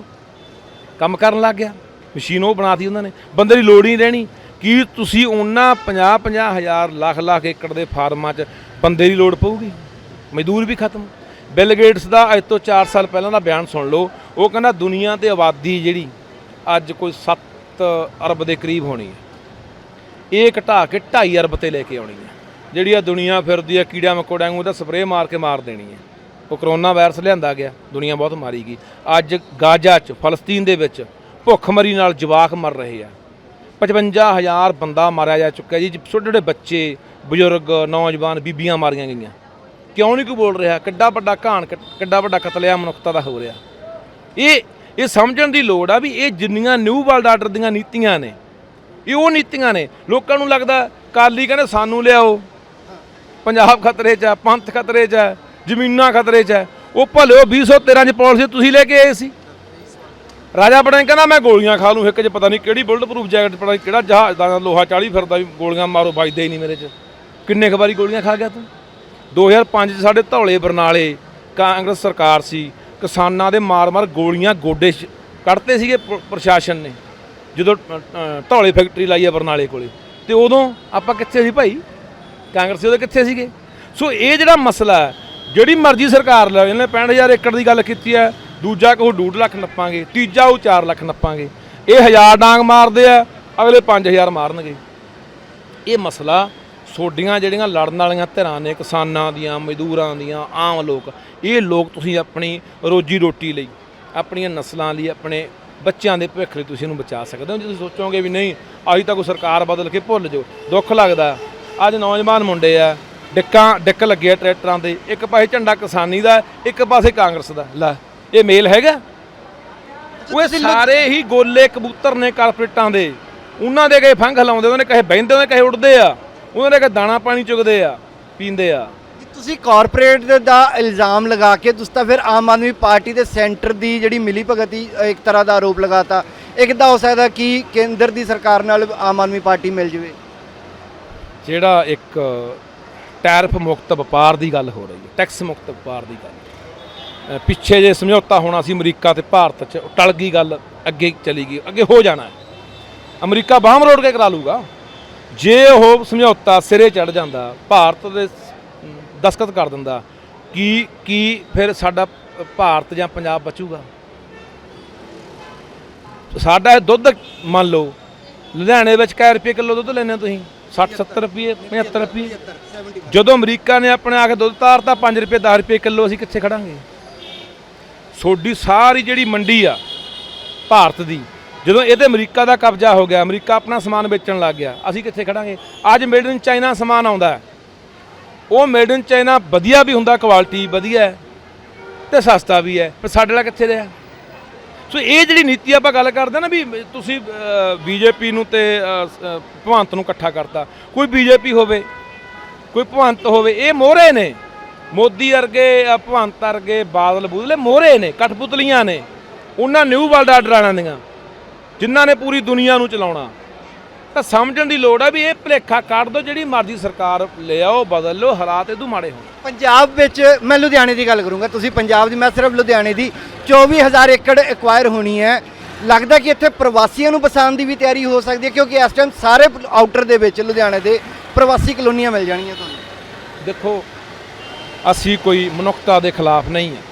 ਕੰਮ ਕਰਨ ਲੱਗ ਗਿਆ, ਮਸ਼ੀਨ ਉਹ ਬਣਾਤੀ ਉਹਨਾਂ ਨੇ, ਬੰਦੇ ਦੀ ਲੋੜ ਨਹੀਂ ਰਹਿਣੀ। ਕੀ ਤੁਸੀਂ ਉਹਨਾਂ 50 50 ਹਜ਼ਾਰ ਲੱਖ ਲੱਖ ਏਕੜ ਦੇ ਫਾਰਮਾਂ 'ਚ ਬੰਦੇ ਦੀ ਲੋੜ ਪਊਗੀ? ਮਜ਼ਦੂਰ ਵੀ ਖਤਮ। ਬਿਲ ਗੇਟਸ ਦਾ ਅੱਜ ਤੋਂ 4 ਸਾਲ ਪਹਿਲਾਂ ਦਾ ਬਿਆਨ ਸੁਣ ਲਓ। ਉਹ ਕਹਿੰਦਾ ਦੁਨੀਆ ਤੇ ਆਬਾਦੀ ਜਿਹੜੀ ਅੱਜ ਕੋਈ 7 ਅਰਬ ਦੇ ਕਰੀਬ ਹੋਣੀ ਹੈ। ਇਹ ਘਟਾ ਕੇ 2.5 ਅਰਬ ਤੇ ਲੈ ਕੇ ਆਉਣੀ ਹੈ। ਜਿਹੜੀ ਆ ਦੁਨੀਆ ਫਿਰਦੀ ਆ, ਕੀੜਿਆਂ ਮਕੌੜਿਆਂ ਨੂੰ ਉਹਦਾ ਸਪਰੇਅ ਮਾਰ ਕੇ ਮਾਰ ਦੇਣੀ ਹੈ। ਉਹ ਕਰੋਨਾ ਵਾਇਰਸ ਲਿਆਂਦਾ ਗਿਆ, ਦੁਨੀਆ ਬਹੁਤ ਮਾਰੀ ਗਈ। ਅੱਜ ਗਾਜ਼ਾ 'ਚ, ਫਲਸਤੀਨ ਦੇ ਵਿੱਚ ਭੁੱਖਮਰੀ ਨਾਲ ਜਵਾਕ ਮਰ ਰਹੇ ਆ। 55000 ਬੰਦਾ ਮਾਰਿਆ ਜਾ ਚੁੱਕਾ ਜੀ ਛੋਟੇ ਛੋਟੇ ਬੱਚੇ, ਬਜ਼ੁਰਗ, ਨੌਜਵਾਨ, ਬੀਬੀਆਂ ਮਾਰੀਆਂ ਗਈਆਂ। ਕਿਉਂ ਨਹੀਂ ਕੋਈ ਬੋਲ ਰਿਹਾ? ਕਿੱਡਾ ਵੱਡਾ ਘਾਣ ਕਿੱਡਾ ਵੱਡਾ ਕਤਲੇਆਮ ਮਨੁੱਖਤਾ ਦਾ ਹੋ ਰਿਹਾ। ਇਹ ਇਹ ਸਮਝਣ ਦੀ ਲੋੜ ਆ ਵੀ ਇਹ ਜਿੰਨੀਆਂ ਨਿਊ ਵਰਲਡ ਆਰਡਰ ਦੀਆਂ ਨੀਤੀਆਂ ਨੇ, ਇਹ ਉਹ ਨੀਤੀਆਂ ਨੇ। ਲੋਕਾਂ ਨੂੰ ਲੱਗਦਾ ਕਾਲੀ ਕਹਿੰਦੇ ਸਾਨੂੰ ਲਿਆਓ। ਪੰਜਾਬ ਖਤਰੇ 'ਚ ਹੈ ਪੰਥ ਖਤਰੇ 'ਚ ਹੈ ਜ਼ਮੀਨਾਂ ਖਤਰੇ 'ਚ ਹੈ ਉਹ ਭਲੇ ਭਲਿਓ 2013 'ਚ ਪਾਲਿਸੀ ਤੁਸੀਂ ਲੈ ਕੇ ਆਏ ਸੀ। ਰਾਜਾ ਬਣੇ ਕਹਿੰਦਾ, ਮੈਂ ਗੋਲੀਆਂ ਖਾ ਲੂੰ, ਇੱਕ 'ਚ ਪਤਾ ਨਹੀਂ ਕਿਹੜੀ ਬੁਲਟ ਪ੍ਰੂਫ ਜੈਕਟ ਪਤਾ ਨਹੀਂ ਕਿਹੜਾ ਜਹਾਜ਼ ਦਾ ਲੋਹਾ ਚਾਲੀ ਫਿਰਦਾ ਵੀ ਗੋਲੀਆਂ ਮਾਰੋ, ਵੱਜਦੇ ਹੀ ਨਹੀਂ ਮੇਰੇ 'ਚ। ਕਿੰਨੇ ਕੁ ਵਾਰੀ ਗੋਲੀਆਂ ਖਾ ਗਿਆ ਤੂੰ? 2005 'ਚ ਸਾਡੇ ਧੌਲੇ ਬਰਨਾਲੇ ਕਾਂਗਰਸ ਸਰਕਾਰ ਸੀ, ਕਿਸਾਨਾਂ ਦੇ ਮਾਰ-ਮਾਰ ਗੋਲੀਆਂ ਗੋਡੇ 'ਚ ਕੱਢਤੇ ਸੀਗੇ ਪ- ਪ੍ਰਸ਼ਾਸਨ ਨੇ, ਜਦੋਂ ਧੌਲੇ ਫੈਕਟਰੀ ਲਾਈ ਆ ਬਰਨਾਲੇ ਕੋਲੇ, ਤੇ ਉਦੋਂ ਆਪਾਂ ਕਿੱਥੇ ਸੀ ਭਾਈ? ਕਾਂਗਰਸੀ ਉਹਦੇ ਕਿੱਥੇ ਸੀਗੇ? ਸੋ ਇਹ ਜਿਹੜਾ ਮਸਲਾ ਜਿਹੜੀ ਮਰਜ਼ੀ ਸਰਕਾਰ ਲੈ, ਇਹਨੇ 65000 ਏਕੜ ਦੀ ਗੱਲ ਕੀਤੀ ਹੈ, ਦੂਜਾ ਕਹੋ 2 ਲੱਖ ਨੱਪਾਂਗੇ, ਤੀਜਾ ਉਹ 4 ਲੱਖ ਨੱਪਾਂਗੇ, ਇਹ ਹਜ਼ਾਰ ਡਾਂਗ ਮਾਰਦੇ ਆ, ਅਗਲੇ 5000 ਮਾਰਨਗੇ। ਇਹ ਮਸਲਾ ਸੋਡੀਆਂ ਜਿਹੜੀਆਂ ਲੜਨ ਵਾਲੀਆਂ ਧਿਰਾਂ ਨੇ ਕਿਸਾਨਾਂ ਦੀਆਂ ਮਜ਼ਦੂਰਾਂ ਦੀਆਂ ਆਮ ਲੋਕ ਇਹ ਲੋਕ ਤੁਸੀਂ ਆਪਣੀ ਰੋਜੀ ਰੋਟੀ ਲਈ ਆਪਣੀਆਂ ਨਸਲਾਂ ਲਈ ਆਪਣੇ ਬੱਚਿਆਂ ਦੇ ਭਵਿੱਖ ਲਈ ਤੁਸੀਂ ਇਹਨੂੰ ਬਚਾ ਸਕਦੇ ਹੋ। ਜੇ ਤੁਸੀਂ ਸੋਚੋਗੇ ਵੀ ਨਹੀਂ ਅੱਜ ਤਾਂ ਕੋਈ ਸਰਕਾਰ ਬਦਲ ਕੇ ਭੁੱਲ ਜਾਓ ਦੁੱਖ ਲੱਗਦਾ। ਅੱਜ ਨੌਜਵਾਨ ਮੁੰਡੇ ਆ ਡਿੱਕਾਂ ਡਿੱਕ ਲੱਗੇ ਟਰੈਕਟਰਾਂ ਦੇ ਇੱਕ ਪਾਸੇ ਝੰਡਾ ਕਿਸਾਨੀ ਦਾ ਇੱਕ ਪਾਸੇ ਕਾਂਗਰਸ ਦਾ। ਲੈ ਇਹ ਮੇਲ ਹੈਗਾ? ਉਹ ਸਾਰੇ ਹੀ ਗੋਲੇ ਕਬੂਤਰ ਨੇ ਕਾਰਪੋਰੇਟਾਂ ਦੇ। ਉਹਨਾਂ ਦੇ ਕਹੇ ਫੰਗ ਲਾਉਂਦੇ ਉਹਨੇ ਕਹੇ ਬਹਿੰਦੇ ਉਹਨੇ ਕਹੇ ਉੱਡਦੇ ਆ। ਉਹਨਾਂ ਦੇ ਕਹੇ ਦਾਣਾ ਪਾਣੀ ਚੁਗਦੇ ਆ ਪੀਂਦੇ ਆ। ਤੁਸੀਂ ਕਾਰਪੋਰੇਟ ਦਾ ਇਲਜ਼ਾਮ ਲਗਾ ਕੇ ਤੁਸੀਂ ਤਾਂ ਫਿਰ ਆਮ ਆਦਮੀ ਪਾਰਟੀ ਦੇ ਸੈਂਟਰ ਦੀ ਜਿਹੜੀ ਮਿਲੀ ਭਗਤੀ ਇੱਕ ਤਰ੍ਹਾਂ ਦਾ ਆਰੋਪ ਲਗਾਤਾ। ਇਹ ਕਿੱਦਾਂ ਹੋ ਸਕਦਾ ਕਿ ਕੇਂਦਰ ਦੀ ਸਰਕਾਰ ਨਾਲ ਆਮ ਆਦਮੀ ਪਾਰਟੀ ਮਿਲ ਜਵੇ। ਜਿਹੜਾ ਇੱਕ ਟੈਰਿਫ ਮੁਕਤ ਵਪਾਰ ਦੀ ਗੱਲ ਹੋ ਰਹੀ ਹੈ ਟੈਕਸ ਮੁਕਤ ਵਪਾਰ ਦੀ ਗੱਲ। ਪਿੱਛੇ ਜੇ ਸਮਝੌਤਾ ਹੋਣਾ ਸੀ ਅਮਰੀਕਾ ਤੇ ਭਾਰਤ 'ਚ ਟਲ ਗਈ ਗੱਲ ਅੱਗੇ ਚਲੀ ਗਈ ਅੱਗੇ ਹੋ ਜਾਣਾ ਹੈ। ਅਮਰੀਕਾ ਬਾਹਮ ਰੋੜ ਕੇ ਕਰਾ ਲੂਗਾ। ਜੇ ਉਹ ਸਮਝੌਤਾ ਸਿਰੇ ਚੜ ਜਾਂਦਾ, ਭਾਰਤ ਦੇ ਦਸਖਤ ਕਰ ਦਿੰਦਾ, ਕੀ ਕੀ ਫਿਰ ਸਾਡਾ ਭਾਰਤ ਜਾਂ ਪੰਜਾਬ ਬਚੂਗਾ? ਸਾਡਾ ਇਹ ਦੁੱਧ ਮੰਨ ਲਓ, ਲੁਧਿਆਣੇ ਵਿੱਚ ਕੈ ਰੁਪਏ ਕਿਲੋ ਦੁੱਧ ਲੈਣੇ ਤੁਸੀਂ? 60 70 ਰੁਪਏ 75 ਰੁਪਏ? ਜਦੋਂ ਅਮਰੀਕਾ ਨੇ ਆਪਣੇ ਆ ਕੇ ਦੁੱਧ ਤਾਰਤਾ 5 ਰੁਪਏ 10 ਰੁਪਏ ਕਿਲੋ ਅਸੀਂ ਕਿੱਥੇ ਖੜਾਂਗੇ? ਸੋਡੀ ਸਾਰੀ ਜਿਹੜੀ ਮੰਡੀ ਆ, ਭਾਰਤ ਦੀ ਜਦੋਂ ਇਹ ਇਹਦੇ ਅਮਰੀਕਾ ਦਾ ਕਬਜ਼ਾ ਹੋ ਗਿਆ ਅਮਰੀਕਾ ਆਪਣਾ ਸਮਾਨ ਵੇਚਣ ਲੱਗ ਗਿਆ ਅਸੀਂ ਕਿੱਥੇ ਖੜਾਂਗੇ? ਅੱਜ ਮੇਡ ਇਨ ਚਾਈਨਾ ਸਮਾਨ ਆਉਂਦਾ ਉਹ ਮੇਡ ਇਨ ਚਾਈਨਾ ਵਧੀਆ ਵੀ ਹੁੰਦਾ ਕੁਆਲਿਟੀ ਵਧੀਆ ਹੈ ਤੇ ਸਸਤਾ ਵੀ ਹੈ ਪਰ ਸਾਡੇ ਨਾਲ ਕਿੱਥੇ ਰਿਹਾ? ਸੋ ਇਹ ਜਿਹੜੀ ਨੀਤੀ ਆਪਾਂ ਗੱਲ ਕਰਦੇ ਨਾ ਵੀ ਤੁਸੀਂ ਬੀਜੇਪੀ ਨੂੰ ਤੇ ਅ, ਸ- ਅ, ਨੂੰ ਇਕੱਠਾ ਕਰਤਾ। ਕੋਈ ਬੀਜੇਪੀ ਹੋਵੇ ਕੋਈ ਭਵੰਤ ਹੋਵੇ ਇਹ ਮੋਹਰੇ ਨੇ। ਮੋਦੀ ਵਰਗੇ ਅ, ਭਗਵੰਤ ਵਰਗੇ ਬਾਦਲ ਬੂਦਲੇ ਮੋਹਰੇ ਨੇ ਕਠਪੁਤਲੀਆਂ ਨੇ। ਉਹਨਾਂ ਨਿਊ ਵਰਲਡ ਆਰਡਰ ਆਣਾ ਦੀਆਂ। ਜਿਨ੍ਹਾਂ ਨੇ ਪੂਰੀ ਦੁਨੀਆ ਨੂੰ ਚਲਾਉਣਾ। ਤਾਂ ਸਮਝਣ ਦੀ ਲੋੜ ਆ ਵੀ ਇਹ ਭਲੇਖਾ ਕੱਢ ਦੋ ਜਿਹੜੀ ਮਰਜ਼ੀ ਸਰਕਾਰ ਲੈ ਆਓ ਬਦਲ ਲਓ ਹਾਲਾਤ ਇਹਦੂ ਮਾੜੇ ਹੋਣ। ਪੰਜਾਬ ਵਿੱਚ ਮੈਂ ਲੁਧਿਆਣੇ ਦੀ ਗੱਲ ਕਰੂੰਗਾ। ਤੁਸੀਂ ਪੰਜਾਬ ਦੀ ਮੈਂ ਸਿਰਫ ਲੁਧਿਆਣੇ ਦੀ। 24000 ਏਕੜ ਐਕਵਾਇਰ ਹੋਣੀ ਹੈ। ਲੱਗਦਾ ਕਿ ਇੱਥੇ ਪ੍ਰਵਾਸੀਆਂ ਨੂੰ ਬਸਾਉਣ ਦੀ ਵੀ ਤਿਆਰੀ ਹੋ ਸਕਦੀ ਹੈ ਕਿਉਂਕਿ ਇਸ ਟਾਈਮ ਸਾਰੇ ਆਊਟਰ ਦੇ ਵਿੱਚ ਲੁਧਿਆਣੇ ਦੇ ਪ੍ਰਵਾਸੀ ਕਲੋਨੀਆਂ ਮਿਲ ਜਾਣੀਆਂ ਤੁਹਾਨੂੰ। ਦੇਖੋ ਅਸੀਂ ਕੋਈ ਮਨੁੱਖਤਾ ਦੇ ਖਿਲਾਫ ਨਹੀਂ ਹੈ।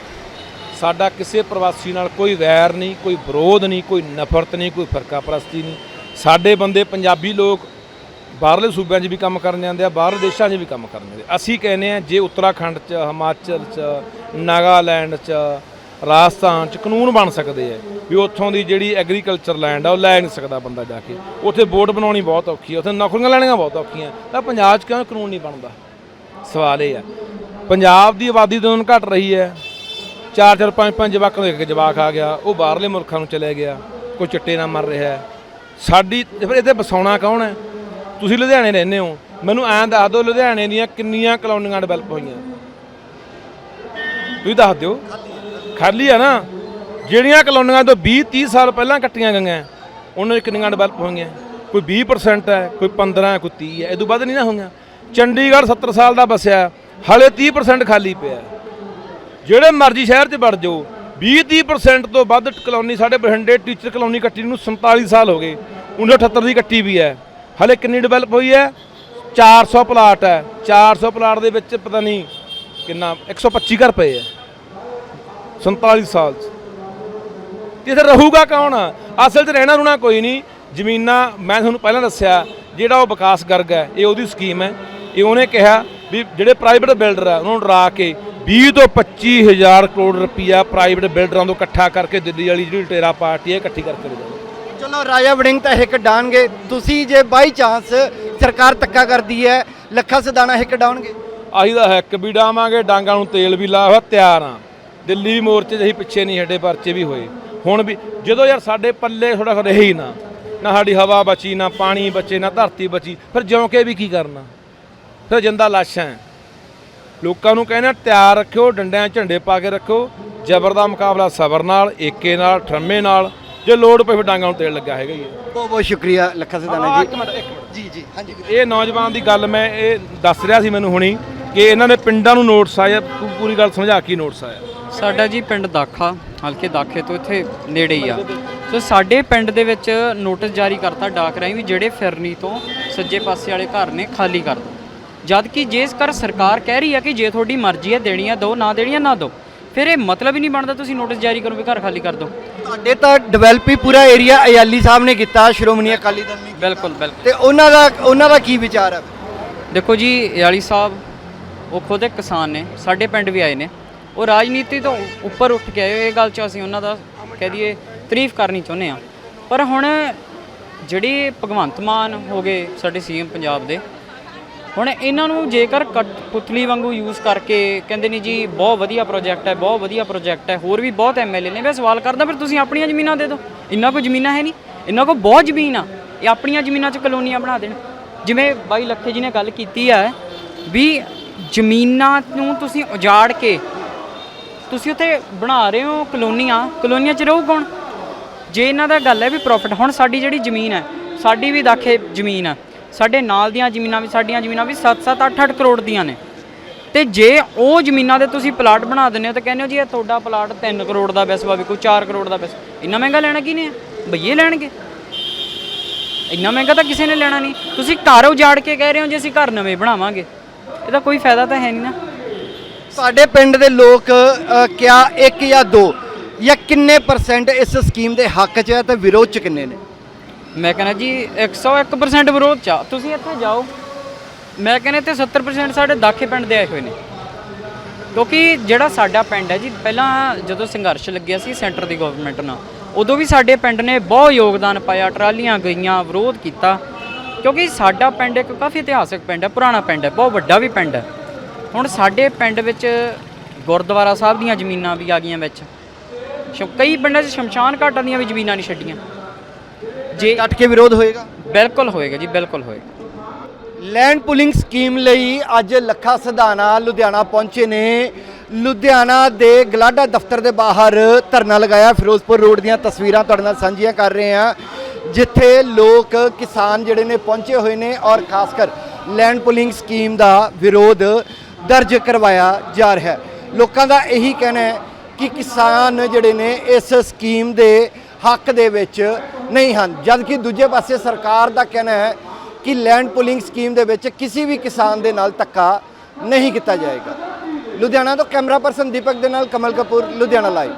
ਸਾਡਾ ਕਿਸੇ ਪ੍ਰਵਾਸੀ ਨਾਲ ਕੋਈ ਵੈਰ ਨਹੀਂ, ਕੋਈ ਵਿਰੋਧ ਨਹੀਂ, ਕੋਈ ਨਫ਼ਰਤ ਨਹੀਂ, ਕੋਈ ਫਰਕਾ ਪ੍ਰਸਤੀ ਨਹੀਂ। ਸਾਡੇ ਬੰਦੇ ਪੰਜਾਬੀ ਲੋਕ ਬਾਹਰਲੇ ਸੂਬਿਆਂ 'ਚ ਵੀ ਕੰਮ ਕਰਨ ਜਾਂਦੇ ਆ, ਬਾਹਰਲੇ ਦੇਸ਼ਾਂ 'ਚ ਵੀ ਕੰਮ ਕਰਨ ਜਾਂਦੇ ਅਸੀਂ ਕਹਿੰਦੇ ਆ, ਜੇ ਉੱਤਰਾਖੰਡ 'ਚ, ਹਿਮਾਚਲ 'ਚ, ਨਾਗਾਲੈਂਡ 'ਚ, ਰਾਜਸਥਾਨ 'ਚ ਕਾਨੂੰਨ ਬਣ ਸਕਦੇ ਆ, ਵੀ ਉੱਥੋਂ ਦੀ ਜਿਹੜੀ ਐਗਰੀਕਲਚਰ ਲੈਂਡ ਆ, ਉਹ ਲੈ ਨਹੀਂ ਸਕਦਾ ਬੰਦਾ ਜਾ ਕੇ। ਉੱਥੇ ਬੋਰਡ ਬਣਾਉਣੀ ਬਹੁਤ ਔਖੀ ਹੈ ਉੱਥੇ ਨੌਕਰੀਆਂ ਲੈਣੀਆਂ ਬਹੁਤ ਔਖੀਆਂ ਤਾਂ ਪੰਜਾਬ 'ਚ ਕਿਉਂ ਕਾਨੂੰਨ ਨਹੀਂ ਬਣਦਾ? ਸਵਾਲ ਇਹ ਆ। ਪੰਜਾਬ ਦੀ ਆਬਾਦੀ ਦਿਨੋਂ ਦਿਨ ਘਟ ਰਹੀ ਹੈ। ਚਾਰ ਚਾਰ ਪੰਜ ਪੰਜ ਜਵਾਕਾਂ ਦੇ ਇੱਕ ਜਵਾਕ ਆ ਗਿਆ, ਉਹ ਬਾਹਰਲੇ ਮੁਲਕਾਂ ਨੂੰ ਚਲੇ ਗਿਆ, ਕੋਈ ਚਿੱਟੇ ਨਾਲ ਮਰ ਰਿਹਾ ਹੈ। ਸਾਡੀ ਫਿਰ ਇੱਥੇ ਬਸਾਉਣਾ ਕੌਣ ਹੈ? ਤੁਸੀਂ ਲੁਧਿਆਣੇ ਰਹਿੰਦੇ ਹੋ, ਮੈਨੂੰ ਐਂ ਦੱਸ ਦਿਓ ਲੁਧਿਆਣੇ ਦੀਆਂ ਕਿੰਨੀਆਂ ਕਲੋਨੀਆਂ ਡਿਵੈਲਪ ਹੋਈਆਂ। ਤੁਸੀਂ ਦੱਸ ਦਿਓ। ਖਾਲੀ ਆ ਨਾ, ਜਿਹੜੀਆਂ ਕਲੋਨੀਆਂ ਤੋਂ 20 30 ਸਾਲ ਪਹਿਲਾਂ ਕੱਟੀਆਂ ਗਈਆਂ, ਉਹਨਾਂ ਦੀ ਕਿੰਨੀਆਂ ਡਿਵੈਲਪ ਹੋਈਆਂ? ਕੋਈ 20% ਹੈ, ਕੋਈ 15 ਹੈ ਕੋਈ 30 ਹੈ, ਇਹ ਤੋਂ ਵੱਧ ਨਹੀਂ ਨਾ ਹੋਈਆਂ। ਚੰਡੀਗੜ੍ਹ 70 ਸਾਲ ਦਾ ਬਸਿਆ, ਹਲੇ 30% ਖਾਲੀ ਪਿਆ। ਜਿਹੜੇ ਮਰਜ਼ੀ ਸ਼ਹਿਰ 'ਚ ਵੜ ਜਾਓ 20-30% ਤੋਂ ਵੱਧ ਕਲੋਨੀ ਸਾਡੇ ਬਠਿੰਡੇ ਟੀਚਰ ਕਲੋਨੀ ਕੱਟੀ ਨੂੰ 47 ਸਾਲ ਹੋ ਗਏ 1978 ਦੀ ਕੱਟੀ ਵੀ ਹੈ। ਹਲੇ ਕਿੰਨੀ ਡਿਵੈਲਪ ਹੋਈ ਹੈ? 400 ਪਲਾਟ ਹੈ। 400 ਪਲਾਟ ਦੇ ਵਿੱਚ ਪਤਾ ਨਹੀਂ ਕਿੰਨਾ 125 ਘਰ ਪਏ ਹੈ। 47 ਸਾਲ 'ਚ। ਤੇ ਇੱਥੇ ਰਹੂਗਾ ਕੌਣ? ਅਸਲ 'ਚ ਰਹਿਣਾ ਰੁਣਾ ਕੋਈ ਨਹੀਂ। ਜ਼ਮੀਨਾਂ, ਮੈਂ ਤੁਹਾਨੂੰ ਪਹਿਲਾਂ ਦੱਸਿਆ, ਜਿਹੜਾ ਉਹ ਵਿਕਾਸ ਗਰਗ ਹੈ, ਇਹ ਉਹਦੀ ਸਕੀਮ ਹੈ। ਇਹ ਉਹਨੇ ਕਿਹਾ ਵੀ ਜਿਹੜੇ ਪ੍ਰਾਈਵੇਟ ਬਿਲਡਰ ਆ ਉਹਨਾਂ ਨੂੰ ਡਰਾ ਕੇ 20 ਤੋਂ 25 ਹਜ਼ਾਰ ਕਰੋੜ ਰੁਪਈਆ ਪ੍ਰਾਈਵੇਟ ਬਿਲਡਰਾਂ ਤੋਂ ਇਕੱਠਾ ਕਰਕੇ ਦਿੱਲੀ ਵਾਲੀ ਜਿਹੜੀ ਲੁਟੇਰਾ ਪਾਰਟੀ ਹੈ ਇਕੱਠੀ ਕਰਕੇ ਲੈ ਜਾਓ ਚਲੋ ਰਾਜਾ ਵੜਿੰਗ ਤਾਂ ਹਿੱਕ ਡਾਣਗੇ ਤੁਸੀਂ ਜੇ ਬਾਈ ਚਾਂਸ ਸਰਕਾਰ ਧੱਕਾ ਕਰਦੀ ਹੈ ਲੱਖਾ ਸਦਾਣਾ ਹਿੱਕ ਡਾਉਣਗੇ ਅਸੀਂ ਤਾਂ ਹੈਕ ਵੀ ਡਾਵਾਂਗੇ ਡਾਂਗਾਂ ਨੂੰ ਤੇਲ ਵੀ ਲਾਇਆ ਹੋਇਆ ਤਿਆਰ ਆ। ਦਿੱਲੀ ਮੋਰਚੇ 'ਚ ਅਸੀਂ ਪਿੱਛੇ ਨਹੀਂ ਹਟੇ ਪਰਚੇ ਵੀ ਹੋਏ। ਹੁਣ ਵੀ ਜਦੋਂ ਯਾਰ ਸਾਡੇ ਪੱਲੇ ਥੋੜਾ ਰਹੇ ਹੀ ਨਾ ਨਾ ਸਾਡੀ ਹਵਾ ਬਚੀ ਨਾ ਪਾਣੀ ਬਚੇ ਨਾ ਧਰਤੀ ਬਚੀ ਫਿਰ ਜਿਉਂ ਕੇ ਵੀ ਕੀ ਕਰਨਾ? ਫਿਰ ਜਿੰਦਾ ਲਾਸ਼ਾਂ ਹੈ। ਲੋਕਾਂ ਨੂੰ ਕਹਿੰਦੇ ਆ, ਤਿਆਰ ਰੱਖਿਓ ਡੰਡਿਆਂ ਝੰਡੇ ਪਾ ਕੇ ਰੱਖੋ ਜ਼ਬਰ ਦਾ ਮੁਕਾਬਲਾ ਸਬਰ ਨਾਲ ਏਕੇ ਨਾਲ ਠਰਮੇ ਨਾਲ ਜੇ ਲੋੜ ਪਏ ਫਿਰ ਡਾਂਗਾਂ ਨੂੰ ਤੇਲ ਲੱਗਾ ਹੈਗਾ ਹੀ। ਬਹੁਤ ਬਹੁਤ ਸ਼ੁਕਰੀਆ ਲੱਖਾ ਸਦਾਣਾ ਹਾਂ, ਜੀ ਇੱਕ ਮਿੰਟ, ਇੱਕ ਮਿੰਟ। ਜੀ ਜੀ ਹਾਂਜੀ ਇਹ ਨੌਜਵਾਨ ਦੀ ਗੱਲ ਮੈਂ ਇਹ ਦੱਸ ਰਿਹਾ ਸੀ ਮੈਨੂੰ ਹੁਣੀ ਕਿ ਇਹਨਾਂ ਦੇ ਪਿੰਡਾਂ ਨੂੰ ਨੋਟਿਸ ਆਇਆ ਤੂੰ ਪੂਰੀ ਗੱਲ ਸਮਝਾ ਕੀ ਨੋਟਿਸ ਆਇਆ ਸਾਡਾ ਜੀ ਪਿੰਡ ਦਾਖਾ ਹਲਕੇ ਦਾਖੇ ਤੋਂ ਇੱਥੇ ਨੇੜੇ ਹੀ ਆ ਸੋ ਸਾਡੇ ਪਿੰਡ ਦੇ ਵਿੱਚ ਨੋਟਿਸ ਜਾਰੀ ਕਰਤਾ ਡਾਕ ਰਾਹੀਂ ਵੀ ਜਿਹੜੇ ਫਿਰਨੀ ਤੋਂ ਸੱਜੇ ਪਾਸੇ ਵਾਲੇ ਘਰ ਨੇ ਖਾਲੀ ਕਰ ਦਿਓ ਜਦ ਕਿ ਜੇਕਰ ਸਰਕਾਰ ਕਹਿ ਰਹੀ ਹੈ ਕਿ ਜੇ ਤੁਹਾਡੀ ਮਰਜ਼ੀ ਹੈ ਦੇਣੀ ਹੈ ਦੋ ਨਾ ਦੇਣੀ ਹੈ ਨਾ ਦੋ ਫਿਰ ਇਹ ਮਤਲਬ ਹੀ ਨਹੀਂ ਬਣਦਾ ਤੁਸੀਂ ਨੋਟਿਸ ਜਾਰੀ ਕਰੋ ਵੀ ਘਰ ਖਾਲੀ ਕਰ ਦਿਓ। ਤੁਹਾਡੇ ਤਾਂ ਡਿਵੈਲਪ ਹੀ ਪੂਰਾ ਏਰੀਆ ਅਯਾਲੀ ਸਾਹਿਬ ਨੇ ਕੀਤਾ ਸ਼੍ਰੋਮਣੀ ਅਕਾਲੀ ਦਲ ਨੇ ਬਿਲਕੁਲ ਬਿਲਕੁਲ। ਤੇ ਉਹਨਾਂ ਦਾ ਉਹਨਾਂ ਦਾ ਕੀ ਵਿਚਾਰ ਹੈ? ਦੇਖੋ ਜੀ ਯਾਲੀ ਸਾਹਿਬ ਉਹ ਖੁਦ ਇੱਕ ਕਿਸਾਨ ਨੇ ਸਾਡੇ ਪਿੰਡ ਵੀ ਆਏ ਨੇ। ਉਹ ਰਾਜਨੀਤੀ ਤੋਂ ਉੱਪਰ ਉੱਠ ਕੇ ਆਏ ਇਹ ਗੱਲ 'ਚ ਅਸੀਂ ਉਹਨਾਂ ਦਾ ਕਹਿ ਦਈਏ ਤਾਰੀਫ ਕਰਨੀ ਚਾਹੁੰਦੇ ਆ ਪਰ ਹੁਣ ਜਿਹੜੀ ਭਗਵੰਤ ਮਾਨ ਹੋ ਗਏ ਸਾਡੇ ਸੀਐਮ ਪੰਜਾਬ ਦੇ ਹੁਣ ਇਹਨਾਂ ਨੂੰ ਜੇਕਰ ਕਟ- ਪੁਤਲੀ ਵਾਂਗੂ ਯੂਜ਼ ਕਰਕੇ ਕਹਿੰਦੇ ਨੇ ਜੀ ਬਹੁਤ ਵਧੀਆ ਪ੍ਰੋਜੈਕਟ ਹੈ, ਬਹੁਤ ਵਧੀਆ ਪ੍ਰੋਜੈਕਟ ਹੈ, ਹੋਰ ਵੀ ਬਹੁਤ ਐਮਐਲਏ ਨੇ, ਮੈਂ ਸਵਾਲ ਕਰਦਾ ਫਿਰ ਤੁਸੀਂ ਆਪਣੀਆਂ ਜ਼ਮੀਨਾਂ ਦੇ ਦਿਓ। ਇੰਨਾ ਕੋ ਜ਼ਮੀਨਾਂ ਹੈ ਨਹੀਂ ਇਹਨਾਂ ਕੋ ਬਹੁਤ ਜ਼ਮੀਨ ਆ, ਇਹ ਆਪਣੀਆਂ ਜ਼ਮੀਨਾਂ 'ਚ ਕਲੋਨੀਆਂ ਬਣਾ ਦੇਣ। ਜਿਵੇਂ ਬਾਈ ਲੱਖੇ ਜੀ ਨੇ ਗੱਲ ਕੀਤੀ ਹੈ ਵੀ ਜ਼ਮੀਨਾਂ ਨੂੰ ਤੁਸੀਂ ਉਜਾੜ ਕੇ ਤੁਸੀਂ ਉੱਥੇ ਬਣਾ ਰਹੇ ਹੋ ਕਲੋਨੀਆਂ ਕਲੋਨੀਆਂ 'ਚ ਰਹੂ ਕੌਣ? ਜੇ ਇਹਨਾਂ ਦਾ ਗੱਲ ਹੈ ਵੀ ਪ੍ਰੋਫਿਟ ਹੁਣ ਸਾਡੀ ਜਿਹੜੀ ਜ਼ਮੀਨ ਹੈ, ਸਾਡੀ ਵੀ ਦਾਖੇ ਜ਼ਮੀਨ ਆ। ਸਾਡੇ ਨਾਲ ਦੀਆਂ ਜ਼ਮੀਨਾਂ ਵੀ, ਸਾਡੀਆਂ ਜ਼ਮੀਨਾਂ ਵੀ 7-7 8-8 ਕਰੋੜ ਦੀਆਂ ਨੇ। ਤੇ ਜੇ ਉਹ ਜ਼ਮੀਨਾਂ ਦੇ ਤੁਸੀਂ ਪਲਾਟ ਬਣਾ ਦਿੰਦੇ ਹੋ ਤਾਂ ਕਹਿੰਦੇ ਹੋ ਜੀ ਇਹ ਤੁਹਾਡਾ ਪਲਾਟ 3 ਕਰੋੜ ਦਾ ਵੈਸਵਾ ਵੀ ਕੋਈ 4 ਕਰੋੜ ਦਾ ਬੈਸ ਇੰਨਾ ਮਹਿੰਗਾ ਲੈਣਾ ਕੀ ਨੇ ਬਈਏ ਲੈਣਗੇ। ਇੰਨਾ ਮਹਿੰਗਾ ਤਾਂ ਕਿਸੇ ਨੇ ਲੈਣਾ ਨਹੀਂ। ਤੁਸੀਂ ਘਰ ਉਜਾੜ ਕੇ ਕਹਿ ਰਹੇ ਹੋ ਜੇ ਅਸੀਂ ਘਰ ਨਵੇਂ ਬਣਾਵਾਂਗੇ। ਇਹਦਾ ਕੋਈ ਫਾਇਦਾ ਤਾਂ ਹੈ ਨਹੀਂ ਨਾ। ਸਾਡੇ ਪਿੰਡ ਦੇ ਲੋਕ ਕਿਆ ਇੱਕ ਜਾਂ ਦੋ ਜਾਂ ਕਿੰਨੇ ਪਰਸੈਂਟ ਇਸ ਸਕੀਮ ਦੇ ਹੱਕ 'ਚ ਹੈ ਤੇ ਵਿਰੋਧ 'ਚ ਕਿੰਨੇ ਨੇ? ਮੈਂ ਕਹਿੰਦਾ ਜੀ 101% ਵਿਰੋਧ ਚ ਆ। ਤੁਸੀਂ ਇੱਥੇ ਜਾਓ। ਮੈਂ ਕਹਿੰਦਾ ਇੱਥੇ 70% ਸਾਡੇ ਦਾਖੇ ਪਿੰਡ ਦੇ ਆਏ ਹੋਏ ਨੇ। ਕਿਉਂਕਿ ਜਿਹੜਾ ਸਾਡਾ ਪਿੰਡ ਹੈ ਜੀ, ਪਹਿਲਾਂ ਜਦੋਂ ਸੰਘਰਸ਼ ਲੱਗਿਆ ਸੀ ਸੈਂਟਰ ਦੀ ਗਵਰਨਮੈਂਟ ਨਾਲ, ਉਦੋਂ ਵੀ ਸਾਡੇ ਪਿੰਡ ਨੇ ਬਹੁਤ ਯੋਗਦਾਨ ਪਾਇਆ, ਟਰਾਲੀਆਂ ਗਈਆਂ, ਵਿਰੋਧ ਕੀਤਾ। ਕਿਉਂਕਿ ਸਾਡਾ ਪਿੰਡ ਇੱਕ ਕਾਫੀ ਇਤਿਹਾਸਕ ਪਿੰਡ ਹੈ, ਪੁਰਾਣਾ ਪਿੰਡ ਹੈ, ਬਹੁਤ ਵੱਡਾ ਵੀ ਪਿੰਡ ਹੈ। ਹੁਣ ਸਾਡੇ ਪਿੰਡ ਵਿੱਚ ਗੁਰਦੁਆਰਾ ਸਾਹਿਬ ਦੀਆਂ ਜ਼ਮੀਨਾਂ ਵੀ ਆ ਗਈਆਂ ਵਿੱਚ। ਸ਼ਮ- ਕਈ ਪਿੰਡਾਂ 'ਚ ਸ਼ਮਸ਼ਾਨ ਘਾਟਾਂ ਦੀਆਂ ਵੀ ਜ਼ਮੀਨਾਂ ਨਹੀਂ ਛੱਡੀਆਂ। ਜੇ ਕੱਟ ਕੇ ਵਿਰੋਧ ਹੋਏਗਾ? ਬਿਲਕੁਲ ਹੋਏਗਾ ਜੀ ਬਿਲਕੁਲ ਹੋਏਗਾ। ਲੈਂਡ ਪੁਲਿੰਗ ਸਕੀਮ ਲਈ ਅੱਜ ਲੱਖਾ ਸਧਾਣਾ ਲੁਧਿਆਣਾ ਪਹੁੰਚੇ ਨੇ। ਲੁਧਿਆਣਾ ਦੇ ਗਲਾਡਾ ਦਫ਼ਤਰ ਦੇ ਬਾਹਰ ਧਰਨਾ ਲਗਾਇਆ। ਫਿਰੋਜ਼ਪੁਰ ਰੋਡ ਦੀਆਂ ਤਸਵੀਰਾਂ ਤੁਹਾਡੇ ਨਾਲ ਸਾਂਝੀਆਂ ਕਰ ਰਹੇ ਹਾਂ। ਜਿੱਥੇ ਲੋਕ ਕਿਸਾਨ ਜਿਹੜੇ ਨੇ ਪਹੁੰਚੇ ਹੋਏ ਨੇ ਔਰ ਖਾਸ ਕਰ ਲੈਂਡ ਪੁਲਿੰਗ ਸਕੀਮ ਦਾ ਵਿਰੋਧ ਦਰਜ ਕਰਵਾਇਆ ਜਾ ਰਿਹਾ ਹੈ। ਲੋਕਾਂ ਦਾ ਇਹੀ ਕਹਿਣਾ ਹੈ ਕਿ ਕਿਸਾਨ ਜਿਹੜੇ ਨੇ ਇਸ ਸਕੀਮ ਦੇ ਹੱਕ ਦੇ ਵਿੱਚ ਨਹੀਂ ਹਨ। ਜਦਕਿ ਦੂਜੇ ਪਾਸੇ ਸਰਕਾਰ ਦਾ ਕਹਿਣਾ ਹੈ ਕਿ ਲੈਂਡ ਪੁਲਿੰਗ ਸਕੀਮ ਦੇ ਵਿੱਚ ਕਿਸੇ ਵੀ ਕਿਸਾਨ ਦੇ ਨਾਲ ਧੱਕਾ ਨਹੀਂ ਕੀਤਾ ਜਾਏਗਾ। ਲੁਧਿਆਣਾ ਤੋਂ ਕੈਮਰਾ ਪਰਸਨ ਦੀਪਕ ਦੇ ਨਾਲ ਕਮਲ ਕਪੂਰ, ਲੁਧਿਆਣਾ ਲਾਈਵ